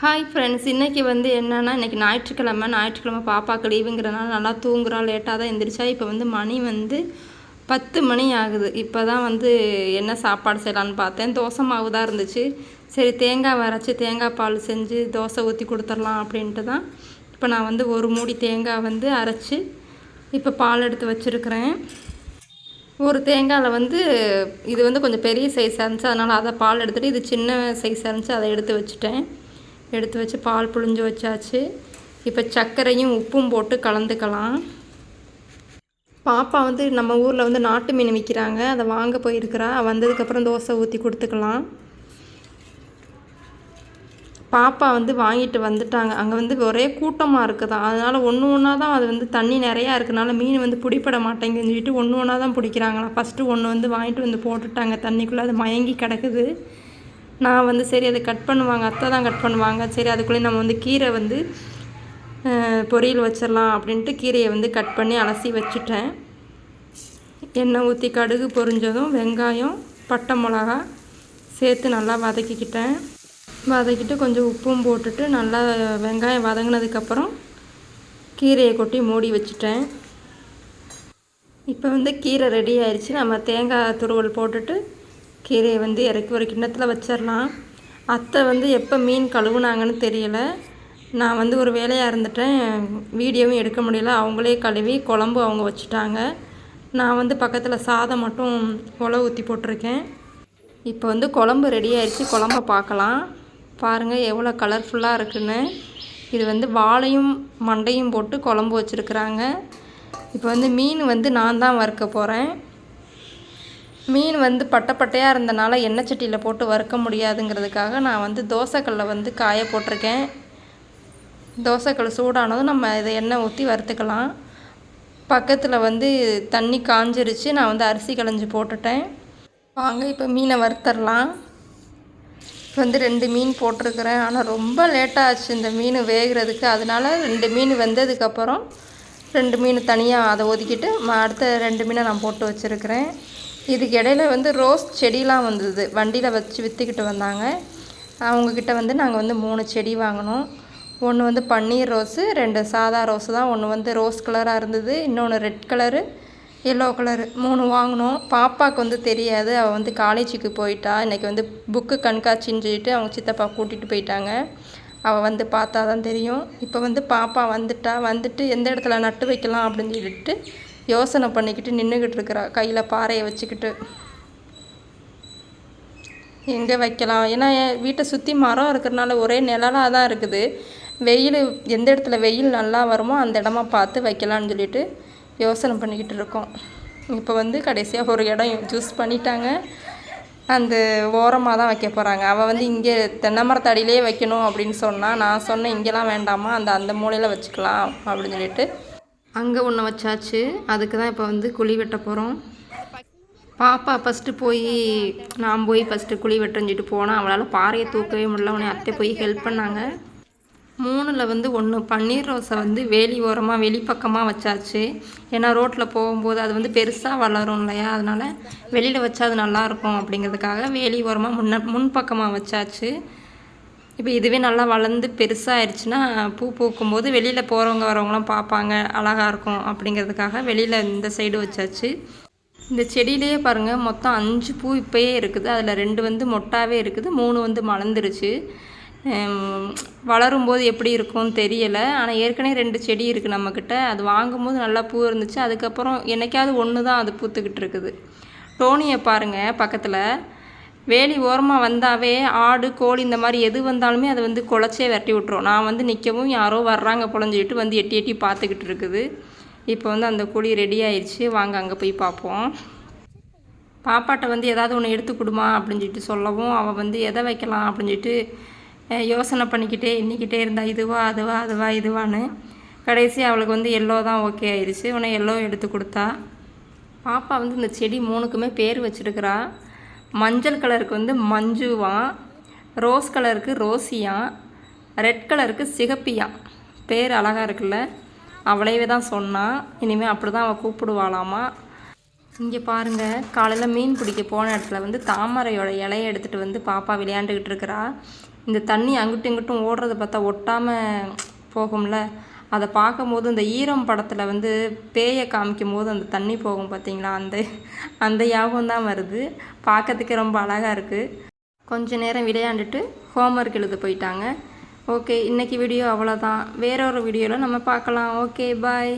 Hi friends இன்றைக்கி வந்து என்னென்னா இன்றைக்கி ஞாயிற்றுக்கிழமை ஞாயிற்றுக்கிழமை பாப்பாவுக்கு லீவுங்கிறனால நல்லா தூங்குறா லேட்டாக தான் எந்திரிச்சா. இப்போ வந்து மணி வந்து பத்து மணி ஆகுது. இப்போ தான் வந்து என்ன சாப்பாடு செய்யலான்னு பார்த்தேன். தோசை மாவு தான் இருந்துச்சு. சரி தேங்காய் வரைச்சி தேங்காய் பால் செஞ்சு தோசை ஊற்றி கொடுத்துடலாம் அப்படின்ட்டு தான். இப்போ நான் வந்து ஒரு மூடி தேங்காய் வந்து அரைச்சி இப்போ பால் எடுத்து வச்சுருக்கிறேன். ஒரு தேங்காயில் வந்து இது வந்து கொஞ்சம் பெரிய சைஸாக இருந்துச்சு. அதனால் அதை பால் எடுத்துகிட்டு இது சின்ன சைஸாக இருந்துச்சு. அதை எடுத்து வச்சுட்டேன். எடுத்து வச்சு பால் புழிஞ்சு வச்சாச்சு. இப்போ சர்க்கரையும் உப்பும் போட்டு கலந்துக்கலாம். பாப்பா வந்து நம்ம ஊரில் வந்து நாட்டு மீன் விற்கிறாங்க அதை வாங்க போயிருக்கிறா. வந்ததுக்கப்புறம் தோசை ஊற்றி கொடுத்துக்கலாம். பாப்பா வந்து வாங்கிட்டு வந்துட்டாங்க. அங்கே வந்து ஒரே கூட்டமாக இருக்குதா அதனால் ஒன்று ஒன்றா தான் அது வந்து தண்ணி நிறையா இருக்கனால மீன் வந்து பிடிப்பட மாட்டேங்குதுன்னு சொல்லிட்டு ஒன்று ஒன்றா தான் பிடிக்கிறாங்களா ஃபஸ்ட்டு ஒன்று வந்து வாங்கிட்டு வந்து போட்டுட்டாங்க. தண்ணிக்குள்ளே அது மயங்கி கிடக்குது. நான் வந்து சரி அதை கட் பண்ணுவாங்க அத்தை தான் கட் பண்ணுவாங்க. சரி அதுக்குள்ளே நம்ம வந்து கீரை வந்து பொரியல் வச்சிடலாம் அப்படின்ட்டு கீரையை வந்து கட் பண்ணி அலசி வச்சுட்டேன். எண்ணெய் ஊற்றி கடுகு பொரிஞ்சதும் வெங்காயம் பட்டை மிளகா சேர்த்து நல்லா வதக்கிக்கிட்டேன். வதக்கிட்டு கொஞ்சம் உப்பும் போட்டுட்டு நல்லா வெங்காயம் வதங்கினதுக்கப்புறம் கீரையை கொட்டி மூடி வச்சுட்டேன். இப்போ வந்து கீரை ரெடி ஆயிடுச்சு. நம்ம தேங்காய் துருவல் போட்டுட்டு கீரையை வந்து இறக்கி ஒரு கிண்ணத்தில் வச்சிடலாம். அத்தை வந்து எப்போ மீன் கழுவுனாங்கன்னு தெரியல. நான் வந்து ஒரு வேலையாக இருந்துட்டேன். வீடியோவும் எடுக்க முடியல. அவங்களே கழுவி குழம்பு அவங்க வச்சுட்டாங்க. நான் வந்து பக்கத்தில் சாதம் மட்டும் உழவு ஊற்றி போட்டிருக்கேன். இப்போ வந்து குழம்பு ரெடி ஆயிடுச்சு. குழம்ப பார்க்கலாம் பாருங்கள் எவ்வளோ கலர்ஃபுல்லாக இருக்குன்னு. இது வந்து வாழையும் மண்டையும் போட்டு குழம்பு வச்சுருக்குறாங்க. இப்போ வந்து மீன் வந்து நான் தான் வறுக்க போகிறேன் மீன் வந்து பட்டை பட்டையாக இருந்தனால எண்ணெய் சட்டியில் போட்டு வறுக்க முடியாதுங்கிறதுக்காக நான் வந்து தோசைக்கல்லை வந்து காய போட்டிருக்கேன். தோசைக்கல் சூடானதும் நம்ம இதை எண்ணெய் ஊற்றி வறுத்துக்கலாம். பக்கத்தில் வந்து தண்ணி காஞ்சிருச்சு நான் வந்து அரிசி களைஞ்சி போட்டுட்டேன். வாங்க இப்போ மீனை வறுத்தரலாம். வந்து ரெண்டு மீன் போட்டிருக்கிறேன். ஆனால் ரொம்ப லேட்டாக ஆச்சு இந்த மீன் வேகிறதுக்கு. அதனால ரெண்டு மீன் வெந்ததுக்கப்புறம் ரெண்டு மீன் தனியாக அதை ஒதுக்கிட்டு அடுத்த ரெண்டு மீனை நான் போட்டு வச்சுருக்கிறேன். இதுக்கு இடையில வந்து ரோஸ் செடிலாம் வந்தது. வண்டியில் வச்சு விற்றுக்கிட்டு வந்தாங்க. அவங்கக்கிட்ட வந்து நாங்கள் வந்து மூணு செடி வாங்கினோம். ஒன்று வந்து பன்னீர் ரோஸு ரெண்டு சாதா ரோஸு தான். ஒன்று வந்து ரோஸ் கலராக இருந்தது இன்னொன்று ரெட் கலரு எல்லோ கலரு. மூணு வாங்கினோம். பாப்பாவுக்கு வந்து தெரியாது. அவள் வந்து காலேஜுக்கு போயிட்டா. இன்றைக்கி வந்து புக்கு கண்காட்சின்னு சொல்லிட்டு அவங்க சித்தப்பா கூட்டிகிட்டு போயிட்டாங்க. அவள் வந்து பார்த்தா தான் தெரியும். இப்போ வந்து பாப்பா வந்துட்டா. வந்துட்டு எந்த இடத்துல நட்டு வைக்கலாம் அப்படின்னு சொல்லிட்டு யோசனை பண்ணிக்கிட்டு நின்றுக்கிட்டு இருக்கிறா கையில் பாறையை வச்சுக்கிட்டு. எங்கே வைக்கலாம்? ஏன்னா என் வீட்டை சுற்றி மரம் இருக்கிறனால ஒரே நிழலாக தான் இருக்குது. வெயில் எந்த இடத்துல வெயில் நல்லா வருமோ அந்த இடமா பார்த்து வைக்கலாம்னு சொல்லிட்டு யோசனை பண்ணிக்கிட்டு இருக்கோம். இப்போ வந்து கடைசியாக ஒரு இடம் சூஸ் பண்ணிட்டாங்க. அந்த ஓரமாக தான் வைக்க போகிறாங்க அவள் வந்து இங்கே தென்னை மரத்தடியிலே வைக்கணும் அப்படின்னு சொன்னால் நான் சொன்னேன் இங்கெல்லாம் வேண்டாமா அந்த அந்த மூலையில் வச்சுக்கலாம் அப்படின்னு சொல்லிட்டு அங்கே ஒன்று வச்சாச்சு. அதுக்கு தான் இப்போ வந்து குழி வெட்ட போகிறோம் பாப்பா ஃபஸ்ட்டு போய் நான் போய் ஃபஸ்ட்டு குழி வெட்டஞ்சிட்டு போனால் அவளால் பாறையை தூக்கவே முடியல. உடனே அத்தை போய் ஹெல்ப் பண்ணாங்க. மூணில் வந்து ஒன்று பன்னீர் ரோஸை வந்து வேலி ஓரமாக வெளிப்பக்கமாக வச்சாச்சு. ஏன்னா ரோட்டில் போகும்போது அது வந்து பெருசாக வளரும் இல்லையா? அதனால் வெளியில் வச்சா அது நல்லாயிருக்கும் அப்படிங்கிறதுக்காக வேலி ஓரமாக முன்ன முன்பக்கமாக வச்சாச்சு. இப்போ இதுவே நல்லா வளர்ந்து பெருசாகிடுச்சுன்னா பூ பூக்கும்போது வெளியில் போகிறவங்க வரவங்களாம் பார்ப்பாங்க அழகாக இருக்கும் அப்படிங்கிறதுக்காக வெளியில் இந்த சைடு வச்சாச்சு. இந்த செடியிலேயே பாருங்கள் மொத்தம் அஞ்சு பூ இப்போயே இருக்குது. அதில் ரெண்டு வந்து மொட்டாவே இருக்குது மூணு வந்து மலர்ந்துருச்சு. வளரும்போது எப்படி இருக்கும்னு தெரியலை. ஆனால் ஏற்கனவே ரெண்டு செடி இருக்குது நம்மக்கிட்ட அது வாங்கும்போது நல்லா பூ இருந்துச்சு. அதுக்கப்புறம் என்னைக்காவது ஒன்று தான் அது பூத்துக்கிட்டு இருக்குது. டோனியை பாருங்கள் பக்கத்தில். வேலி ஓரமாக வந்தாவே ஆடு கோழி இந்த மாதிரி எது வந்தாலுமே அதை வந்து குலைச்சே விரட்டி விட்ரும் நான் வந்து நிற்கவும் யாரோ வர்றாங்க புலஞ்சிக்கிட்டு வந்து எட்டி எட்டி பார்த்துக்கிட்டு இருக்குது. இப்போ வந்து அந்த குழி ரெடி ஆயிடுச்சு. வாங்க அங்கே போய் பார்ப்போம். பாப்பாட்ட வந்து ஏதாவது ஒன்று எடுத்து கொடுமா அப்படின்னு சொல்லிட்டு சொல்லவும் அவள் வந்து எதை வைக்கலாம் அப்படின்னு சொல்லிட்டு யோசனை பண்ணிக்கிட்டே எண்ணிக்கிட்டே இருந்தா இதுவா அதுவா அதுவா இதுவான்னு. கடைசி அவளுக்கு வந்து எல்லோ தான் ஓகே ஆயிடுச்சு. உடனே எல்லோ எடுத்து கொடுத்தா பாப்பா வந்து இந்த செடி மூணுக்குமே பேர் வச்சிருக்கிறா. மஞ்சள் கலருக்கு வந்து மஞ்சுவான் ரோஸ் கலருக்கு ரோசியான் ரெட் கலருக்கு சிகப்பியான் பேர் அழகாக இருக்குல்ல? அவளையவே தான் சொன்னான் இனிமேல் அப்படி தான் அவள் கூப்பிடுவாளாமா? இங்கே பாருங்கள் காலையில் மீன் பிடிக்க போன இடத்துல வந்து தாமரையோட இலையை எடுத்துகிட்டு வந்து பாப்பா விளையாண்டுக்கிட்டு இருக்கிறா. இந்த தண்ணி அங்கிட்டும் இங்கிட்டும் ஓடுறத பார்த்தா ஒட்டாமல் போகும்ல? அதை பார்க்கும்போது இந்த ஈரம் படத்தில் வந்து பேயை காமிக்கும் போது அந்த தண்ணி போகும் பார்த்தீங்களா? அந்த அந்த ஞாபகம் தான் வருது. பார்க்கறதுக்கு ரொம்ப அழகாக இருக்குது கொஞ்ச நேரம் விளையாண்டுட்டு ஹோம்ஒர்க் எழுத போயிட்டாங்க. ஓகே இன்றைக்கி வீடியோ அவ்வளோதான் வேற ஒரு வீடியோவில் நம்ம பார்க்கலாம். Okay bye